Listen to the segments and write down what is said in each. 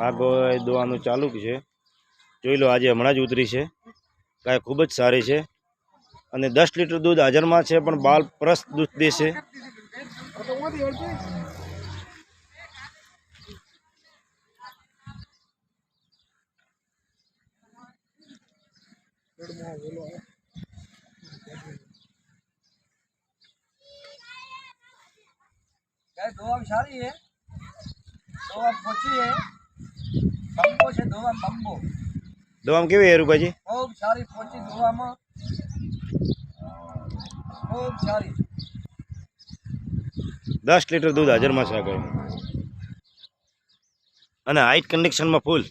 આગ દોવાનું ચાલુ છે. જોઈ લો, આજે હમણાં જ ઉતરી છે. ગાય ખૂબ જ સારી છે. અને દસ લીટર દૂધ હાજરમાં છે, પણ બાલ પ્રસ્ત દૂધ દેશે. સારી છે. પચી બંબો છે દોવા બંબો દોવામાં કેવી હેર ઉપાજી ખૂબ સારી પોચી દોવામાં. ખૂબ સારી. દસ લીટર દૂધ હાજરમાં છે આગળ અને હાઈટ કન્ડિશનમાં ફૂલ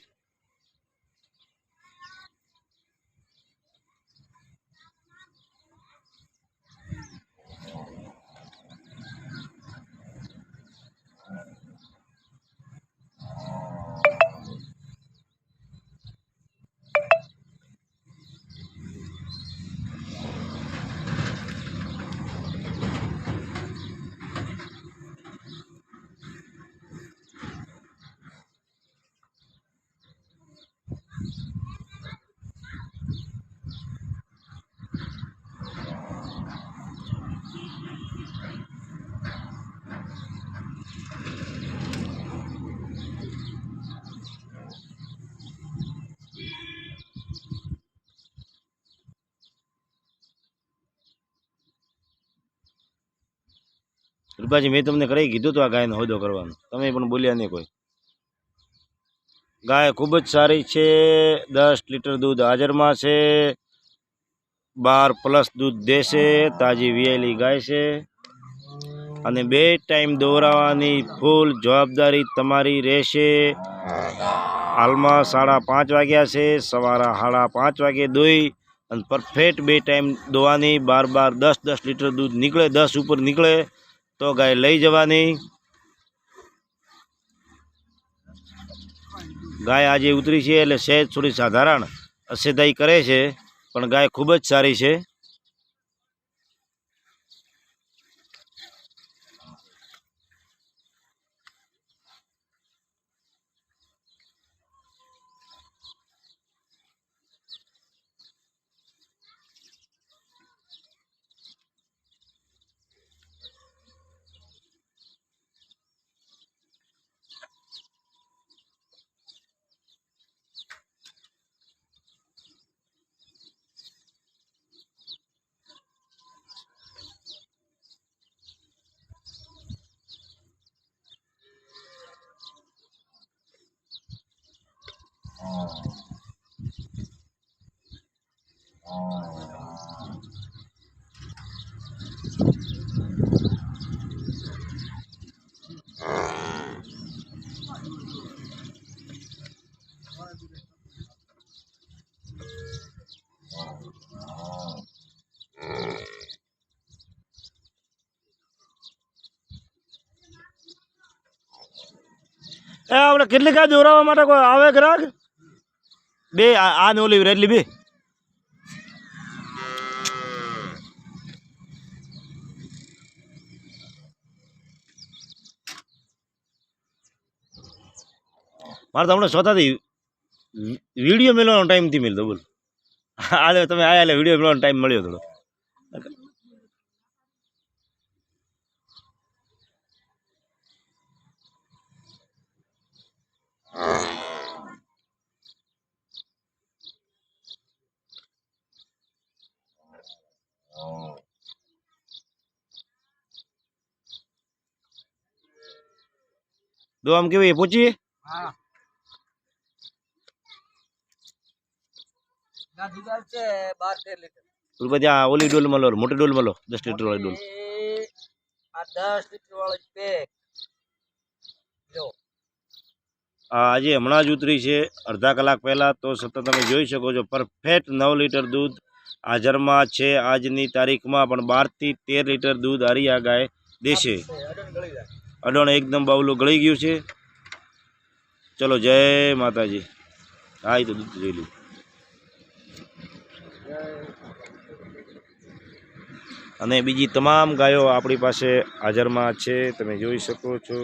રૂપાજી, મેં તમને કરી કીધું તો આ ગાયનો હોદો કરવાનો. તમે પણ બોલ્યા નહીં કોઈ. ગાય ખૂબ જ સારી છે, દસ લીટર દૂધ હાજરમાં છે, બાર પ્લસ દૂધ દેશે, તાજી વિયેલી ગાય છે. અને બે ટાઈમ દોરાવાની ફૂલ જવાબદારી તમારી રહેશે. હાલમાં સાડા પાંચ વાગ્યા છે, સવારે સાડા પાંચ વાગે દોઈ અને પરફેક્ટ બે ટાઈમ દોવાની, બાર બાર દસ દસ લીટર દૂધ નીકળે, દસ ઉપર નીકળે. તો ગાય લઈ જવાની. ગાય આજે ઉતરી છે એટલે સહેજ થોડી સાધારણ અસેદાઈ કરે છે, પણ ગાય ખૂબ જ સારી છે. એ આપણે કેટલી કાંઈ દોરાવા માટે કોઈ આવે ગ્રાહક? બે, આ ને ઓલી રેડલી બે. મારે તો હમણાં સ્વતાથી વીડિયો મેળવાનો ટાઈમથી મળતો, બોલ. આજે તમે આયા એટલે વીડિયો મેળવાનો ટાઈમ મળ્યો થોડો. દો આમ કેવી પૂછી? આ ઓલી ડોલ મળો મોટી ડોલ મળો દસ લીટર વાળી ડોલ. આ દસ લીટર વાળો પેક. આજે હમણાં જ ઉતરી છે અડધા કલાક પહેલાં તો સતત તમે જોઈ શકો છો પરફેક્ટ નવ લીટર દૂધ હાજરમાં છે આજની તારીખમાં પણ બારથી તેર લીટર દૂધ હારી આ ગાય દેશે. અડણ એકદમ બાવલું ગળી ગયું છે. ચલો, જય માતાજી. હા એ તો દૂધ જોઈ લીધું અને બીજી તમામ ગાયો આપણી પાસે હાજરમાં છે, તમે જોઈ શકો છો.